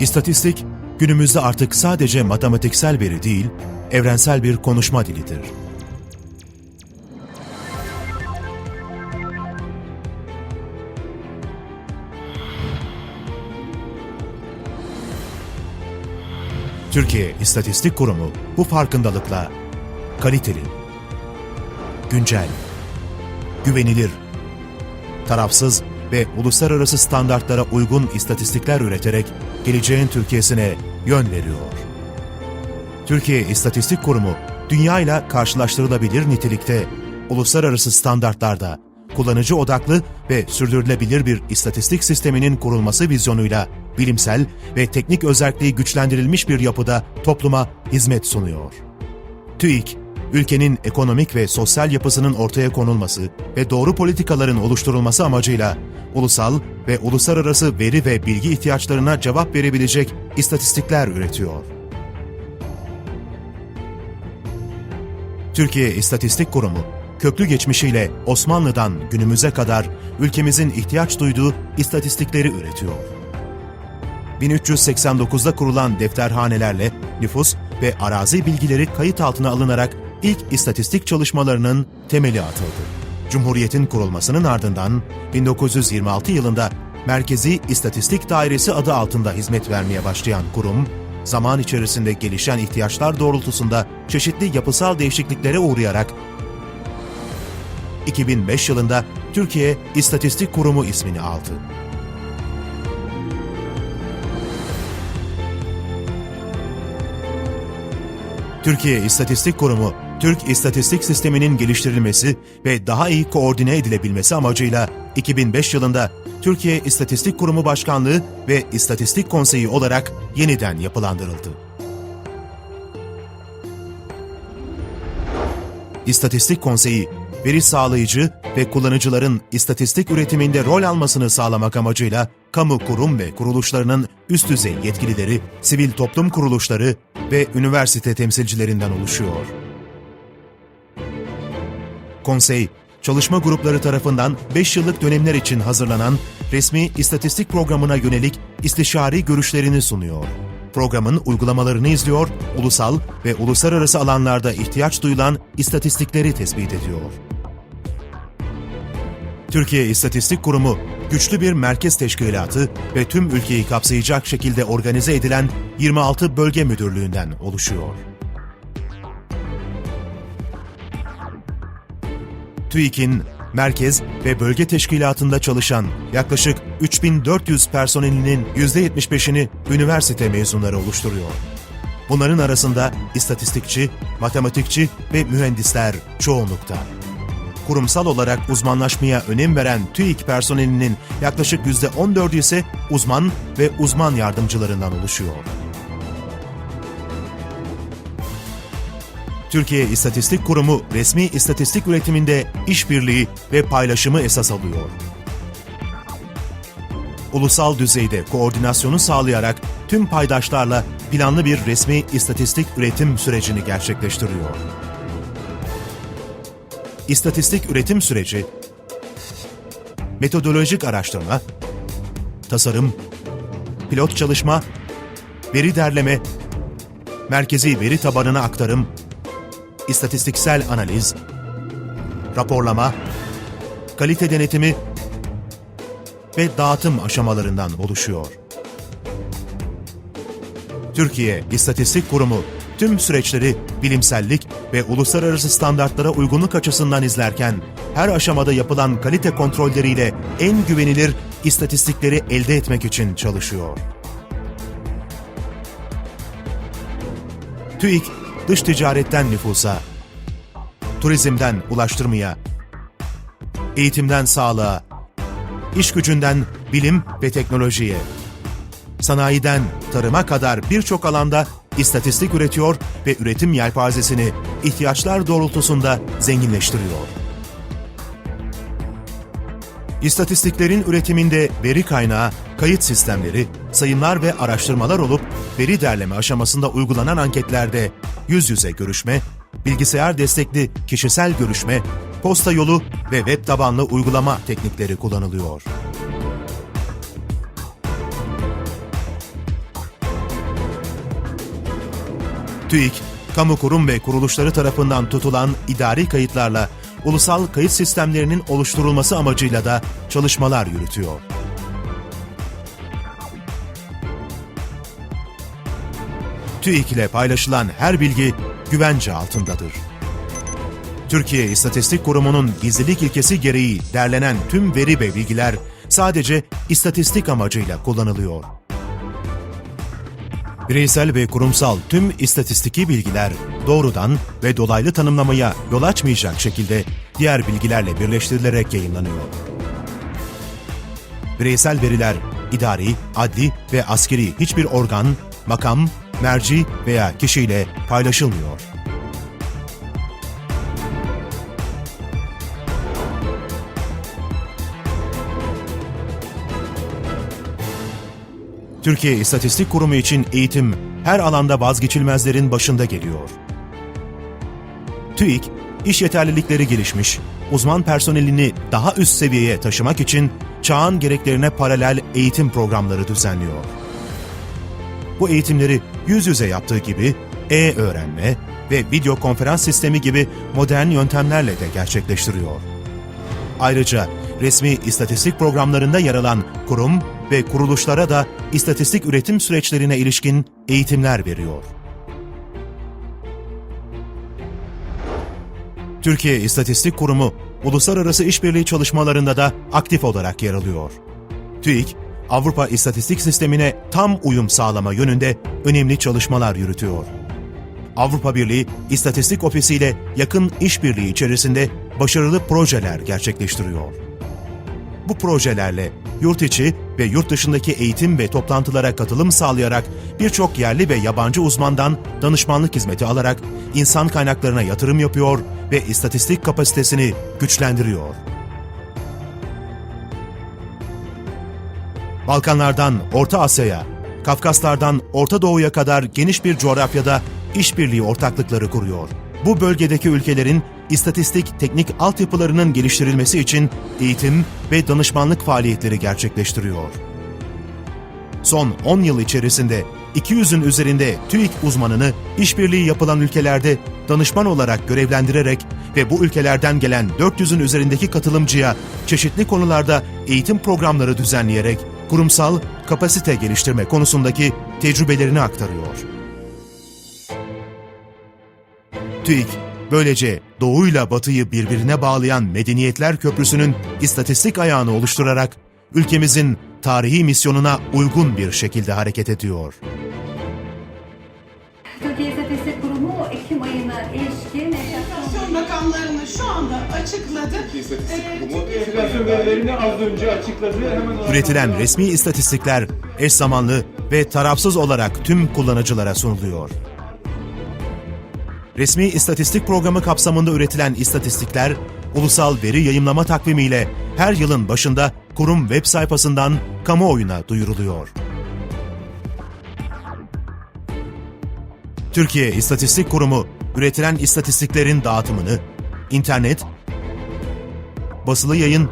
İstatistik, günümüzde artık sadece matematiksel veri değil, evrensel bir konuşma dilidir. Türkiye İstatistik Kurumu bu farkındalıkla kaliteli, güncel, güvenilir, tarafsız ve uluslararası standartlara uygun istatistikler üreterek geleceğin Türkiye'sine yön veriyor. Türkiye İstatistik Kurumu, dünyayla karşılaştırılabilir nitelikte, uluslararası standartlarda, kullanıcı odaklı ve sürdürülebilir bir istatistik sisteminin kurulması vizyonuyla bilimsel ve teknik özelliği güçlendirilmiş bir yapıda topluma hizmet sunuyor. TÜİK, ülkenin ekonomik ve sosyal yapısının ortaya konulması ve doğru politikaların oluşturulması amacıyla ulusal ve uluslararası veri ve bilgi ihtiyaçlarına cevap verebilecek istatistikler üretiyor. Türkiye İstatistik Kurumu, köklü geçmişiyle Osmanlı'dan günümüze kadar ülkemizin ihtiyaç duyduğu istatistikleri üretiyor. 1389'da kurulan defterhanelerle nüfus ve arazi bilgileri kayıt altına alınarak ilk istatistik çalışmalarının temeli atıldı. Cumhuriyet'in kurulmasının ardından 1926 yılında Merkezi İstatistik Dairesi adı altında hizmet vermeye başlayan kurum, zaman içerisinde gelişen ihtiyaçlar doğrultusunda çeşitli yapısal değişikliklere uğrayarak 2005 yılında Türkiye İstatistik Kurumu ismini aldı. Türkiye İstatistik Kurumu, Türk İstatistik Sistemi'nin geliştirilmesi ve daha iyi koordine edilebilmesi amacıyla 2005 yılında Türkiye İstatistik Kurumu Başkanlığı ve İstatistik Konseyi olarak yeniden yapılandırıldı. İstatistik Konseyi, veri sağlayıcı ve kullanıcıların istatistik üretiminde rol almasını sağlamak amacıyla kamu kurum ve kuruluşlarının üst düzey yetkilileri, sivil toplum kuruluşları ve üniversite temsilcilerinden oluşuyor. Konsey, çalışma grupları tarafından 5 yıllık dönemler için hazırlanan resmi istatistik programına yönelik istişari görüşlerini sunuyor. Programın uygulamalarını izliyor, ulusal ve uluslararası alanlarda ihtiyaç duyulan istatistikleri tespit ediyor. Türkiye İstatistik Kurumu, güçlü bir merkez teşkilatı ve tüm ülkeyi kapsayacak şekilde organize edilen 26 bölge müdürlüğünden oluşuyor. TÜİK'in merkez ve bölge teşkilatında çalışan yaklaşık 3400 personelinin %75'ini üniversite mezunları oluşturuyor. Bunların arasında istatistikçi, matematikçi ve mühendisler çoğunlukta. Kurumsal olarak uzmanlaşmaya önem veren TÜİK personelinin yaklaşık %14'ü ise uzman ve uzman yardımcılarından oluşuyor. Türkiye İstatistik Kurumu resmi istatistik üretiminde işbirliği ve paylaşımı esas alıyor. Ulusal düzeyde koordinasyonu sağlayarak tüm paydaşlarla planlı bir resmi istatistik üretim sürecini gerçekleştiriyor. İstatistik üretim süreci, metodolojik araştırma, tasarım, pilot çalışma, veri derleme, merkezi veri tabanına aktarım, istatistiksel analiz, raporlama, kalite denetimi ve dağıtım aşamalarından oluşuyor. Türkiye İstatistik Kurumu tüm süreçleri bilimsellik ve uluslararası standartlara uygunluk açısından izlerken her aşamada yapılan kalite kontrolleriyle en güvenilir istatistikleri elde etmek için çalışıyor. TÜİK dış ticaretten nüfusa, turizmden ulaştırmaya, eğitimden sağlığa, iş gücünden bilim ve teknolojiye, sanayiden tarıma kadar birçok alanda istatistik üretiyor ve üretim yelpazesini ihtiyaçlar doğrultusunda zenginleştiriyor. İstatistiklerin üretiminde veri kaynağı, kayıt sistemleri, sayımlar ve araştırmalar olup veri derleme aşamasında uygulanan anketlerde yüz yüze görüşme, bilgisayar destekli kişisel görüşme, posta yolu ve web tabanlı uygulama teknikleri kullanılıyor. TÜİK, kamu kurum ve kuruluşları tarafından tutulan idari kayıtlarla ulusal kayıt sistemlerinin oluşturulması amacıyla da çalışmalar yürütüyor. TÜİK ile paylaşılan her bilgi güvence altındadır. Türkiye İstatistik Kurumu'nun gizlilik ilkesi gereği derlenen tüm veri ve bilgiler sadece istatistik amacıyla kullanılıyor. Bireysel ve kurumsal tüm istatistiki bilgiler doğrudan ve dolaylı tanımlamaya yol açmayacak şekilde diğer bilgilerle birleştirilerek yayınlanıyor. Bireysel veriler idari, adli ve askeri hiçbir organ, makam, merci veya kişiyle paylaşılmıyor. Türkiye İstatistik Kurumu için eğitim her alanda vazgeçilmezlerin başında geliyor. TÜİK, iş yeterlilikleri gelişmiş, uzman personelini daha üst seviyeye taşımak için çağın gereklerine paralel eğitim programları düzenliyor. Bu eğitimleri yüz yüze yaptığı gibi e-öğrenme ve video konferans sistemi gibi modern yöntemlerle de gerçekleştiriyor. Ayrıca resmi istatistik programlarında yer alan kurum ve kuruluşlara da istatistik üretim süreçlerine ilişkin eğitimler veriyor. Türkiye İstatistik Kurumu uluslararası işbirliği çalışmalarında da aktif olarak yer alıyor. TÜİK, Avrupa İstatistik Sistemi'ne tam uyum sağlama yönünde önemli çalışmalar yürütüyor. Avrupa Birliği İstatistik Ofisi ile yakın işbirliği içerisinde başarılı projeler gerçekleştiriyor. Bu projelerle yurt içi ve yurt dışındaki eğitim ve toplantılara katılım sağlayarak birçok yerli ve yabancı uzmandan danışmanlık hizmeti alarak insan kaynaklarına yatırım yapıyor ve istatistik kapasitesini güçlendiriyor. Balkanlardan Orta Asya'ya, Kafkaslardan Orta Doğu'ya kadar geniş bir coğrafyada işbirliği ortaklıkları kuruyor. Bu bölgedeki ülkelerin istatistik teknik altyapılarının geliştirilmesi için eğitim ve danışmanlık faaliyetleri gerçekleştiriyor. Son 10 yıl içerisinde 200'ün üzerinde TÜİK uzmanını işbirliği yapılan ülkelerde danışman olarak görevlendirerek ve bu ülkelerden gelen 400'ün üzerindeki katılımcıya çeşitli konularda eğitim programları düzenleyerek kurumsal kapasite geliştirme konusundaki tecrübelerini aktarıyor. TÜİK, böylece doğuyla batıyı birbirine bağlayan medeniyetler köprüsünün istatistik ayağını oluşturarak ülkemizin tarihi misyonuna uygun bir şekilde hareket ediyor. Açıkladı. İstatistik Kurumu Enflasyon verilerini az önce açıkladı. Hemen Üretilen resmi istatistikler eş zamanlı ve tarafsız olarak tüm kullanıcılara sunuluyor. Resmi istatistik programı kapsamında üretilen istatistikler, ulusal veri yayımlama takvimiyle her yılın başında kurum web sayfasından kamuoyuna duyuruluyor. Türkiye İstatistik Kurumu üretilen istatistiklerin dağıtımını internet, basılı yayın,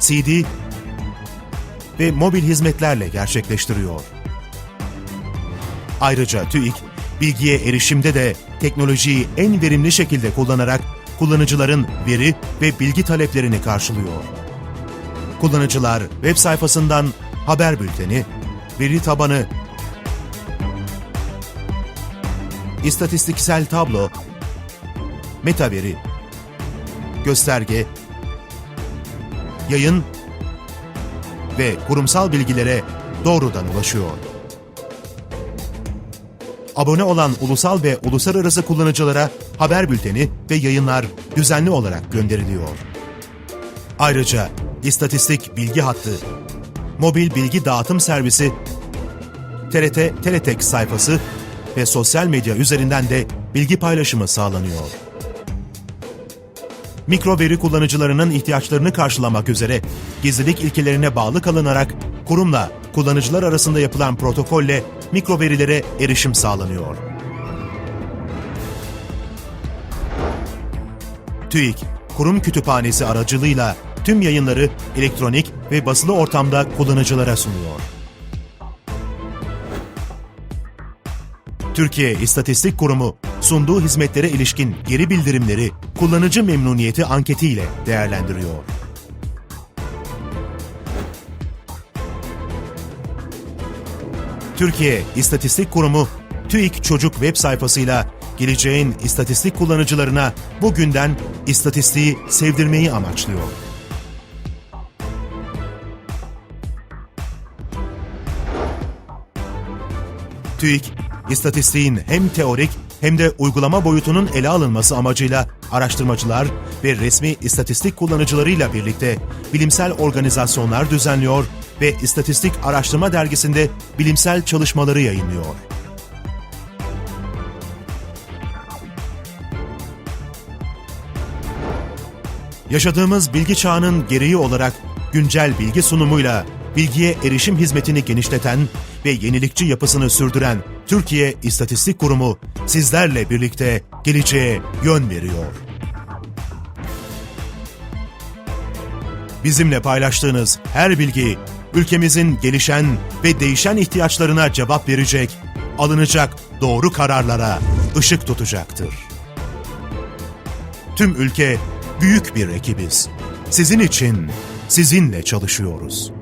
CD ve mobil hizmetlerle gerçekleştiriyor. Ayrıca TÜİK, bilgiye erişimde de teknolojiyi en verimli şekilde kullanarak kullanıcıların veri ve bilgi taleplerini karşılıyor. Kullanıcılar web sayfasından haber bülteni, veri tabanı, istatistiksel tablo, meta veri, gösterge, yayın ve kurumsal bilgilere doğrudan ulaşıyor. Abone olan ulusal ve uluslararası kullanıcılara haber bülteni ve yayınlar düzenli olarak gönderiliyor. Ayrıca İstatistik Bilgi Hattı, Mobil Bilgi Dağıtım Servisi, TRT Teletek sayfası ve sosyal medya üzerinden de bilgi paylaşımı sağlanıyor. Mikro veri kullanıcılarının ihtiyaçlarını karşılamak üzere gizlilik ilkelerine bağlı kalınarak kurumla kullanıcılar arasında yapılan protokolle mikro verilere erişim sağlanıyor. TÜİK, kurum kütüphanesi aracılığıyla tüm yayınları elektronik ve basılı ortamda kullanıcılara sunuyor. Türkiye İstatistik Kurumu sunduğu hizmetlere ilişkin geri bildirimleri kullanıcı memnuniyeti anketiyle değerlendiriyor. Türkiye İstatistik Kurumu TÜİK Çocuk web sayfasıyla geleceğin istatistik kullanıcılarına bugünden istatistiği sevdirmeyi amaçlıyor. TÜİK, istatistiğin hem teorik hem de uygulama boyutunun ele alınması amacıyla araştırmacılar ve resmi istatistik kullanıcılarıyla birlikte bilimsel organizasyonlar düzenliyor ve İstatistik Araştırma Dergisi'nde bilimsel çalışmaları yayınlıyor. Yaşadığımız bilgi çağının gereği olarak güncel bilgi sunumuyla bilgiye erişim hizmetini genişleten ve yenilikçi yapısını sürdüren Türkiye İstatistik Kurumu sizlerle birlikte geleceğe yön veriyor. Bizimle paylaştığınız her bilgi ülkemizin gelişen ve değişen ihtiyaçlarına cevap verecek, alınacak doğru kararlara ışık tutacaktır. Tüm ülke büyük bir ekibiz. Sizin için, sizinle çalışıyoruz.